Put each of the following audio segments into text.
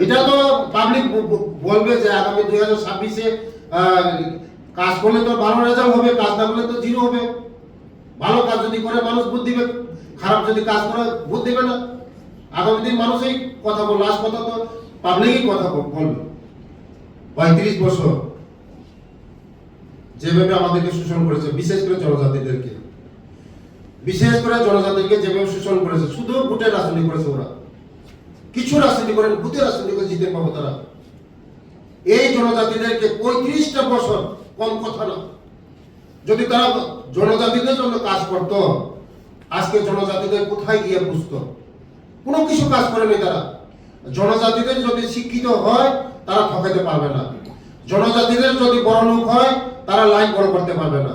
এটা তো পাবলিক বলবে যে আগামী দুই হাজার ছাব্বিশে কাজ করলে তো ভালো রেজাল্ট হবে, কাজ না করলে তো জিরো হবে। ভালো কাজ যদি করে, মানুষ ভোট দিবে। খারাপ যদি কাজ করে, ভোট দিবে না। আগামী দিন মানুষই কথা বল লাস্ট কথা তো পাবলিকই কথা বল- বলবে। পঁয়ত্রিশ বছর যেভাবে আমাদেরকে শোষণ করেছে, বিশেষ করে জনজাতিদেরকে। বিশেষ করে জনজাতিকে যেভাবে শোষণ করেছে, শুধু ভোটের রাজনীতি করেছে ওরা। কিছু রাজনীতি করেন, ভূতের রাজনীতি করে জিতে পাবো তারা। এই জনজাতিদেরকে পঁয়ত্রিশটা বছর কম কথা না। যদি তারা জনজাতিদের জন্য কাজ করত, আজকে জনজাতিদের কোথায় গিয়ে বুঝতো? কোনো কিছু কাজ করেনি তারা। জনজাতিদের যদি শিক্ষিত হয়, তারা ঠকাতে পারবে না। জনজাতিদের যদি বড় লোক হয়, তারা লাইন বড় করতে পারবে না।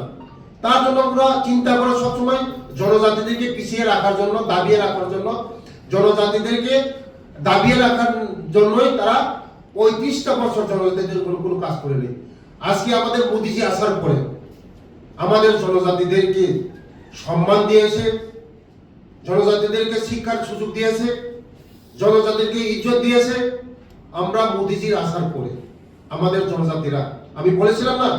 তার জন্য আমরা চিন্তা করে সবসময় জনজাতিদেরকে পিছিয়ে রাখার জন্য, দাবিয়ে রাখার জন্য জনজাতিদেরকে দাবিয়ে রাখার জন্যই তারা পঁয়ত্রিশটা বছর জনজাতিদের কোনো কোনো কাজ করেনি আজকে আমাদের মোদিজি আসার পরে আমাদের জনজাতিদেরকে সম্মান দিয়েছে, জনজাতিদেরকে শিক্ষার সুযোগ দিয়েছে, জনজাতিকে ইজ্জত দিয়েছে। আমরা মোদিজির আসার পরে আমাদের জনজাতিরা, আমি বলেছিলাম না,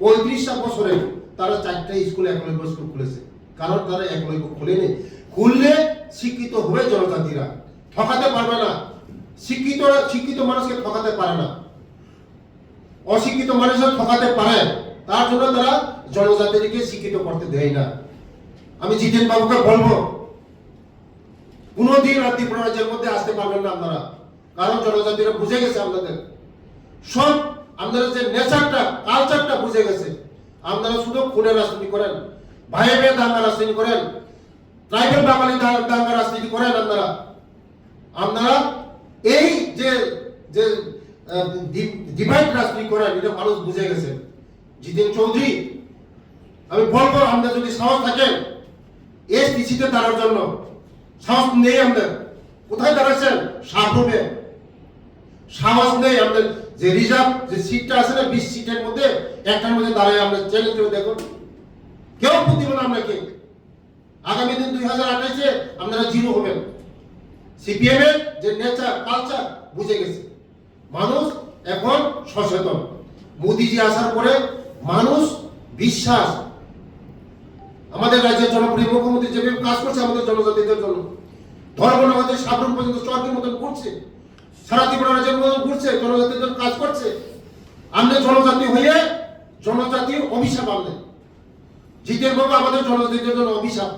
পঁয়ত্রিশটা বছরে তারা চারটা স্কুলে একলব্য স্কুল খুলেছে। কারণ তারা একলব্য খুলেনি। খুললে শিক্ষিত হবে জনজাতিরা। ঠকাতে পারবে না। শিক্ষিত শিক্ষিত মানুষকে ঠকাতে পারে না। অশিক্ষিত মানুষের ঠকাতে পারে। তার জন্য তারা জনজাতিকে শিক্ষিত করতে দেয় না। আমি জিতেন বাবুকে বলব, কোনোদিন আর ত্রিপুরা রাজ্যের মধ্যে আসতে পারবেন না আপনারা। কারণ জনজাতিরা বুঝে গেছে আপনাদের। সব আপনাদের যে নেচারটা, কালচারটা বুঝে গেছে। আপনারা শুধু খুনের রাজনীতি করেন ভাই ভাই দাঙ্গা রাজনীতি করেন, ট্রাইবেল বাঙালি দাঙ্গা রাজনীতি করেন আপনারা। আপনারা এই যে যে ডিভাইড রাজনীতি করেন এটা মানুষ বুঝে গেছে। জিতেন চৌধুরী, আমি বলব আপনার যদি সাহস থাকেন এস পিছিতে দাঁড়ার জন্য, সাহস নেই আমাদের। কোথায় দাঁড়াচ্ছেন? সাবরুমে সাহস নেই আমাদের। যে রিজার্ভ যে সিটটা আছে না, বিশ সিটের মধ্যে, একটার মধ্যে দাঁড়ায় আমরা। চ্যালেঞ্জ করে দেখুন। কেউ ভোট দিবে না আপনাকে। আগামী দিন দুই হাজার আঠাইশে আপনারা জিরো হবেন। সিপিএম এর যে নেচার কালচার বুঝে গেছে। মানুষ এখন সচেতন। মোদিজি আসার পরে মানুষ বিশ্বাস। আমাদের রাজ্যের জনপ্রিয় মুখ্যমন্ত্রী যেভাবে কাজ করছে, আমাদের জনজাতিদের জন্য। ধর্মনগর সাবরুম পর্যন্ত চরকের মতন ঘুরছে। সারা ত্রিপুরা রাজ্যের মতন ঘুরছে জনজাতির জন্য কাজ করছে। আমরা জনজাতি হয়ে জনজাতির অভিশাপ আনলেন জিতের বাবু আমাদের জনজাতিদের জন্য অভিশাপ।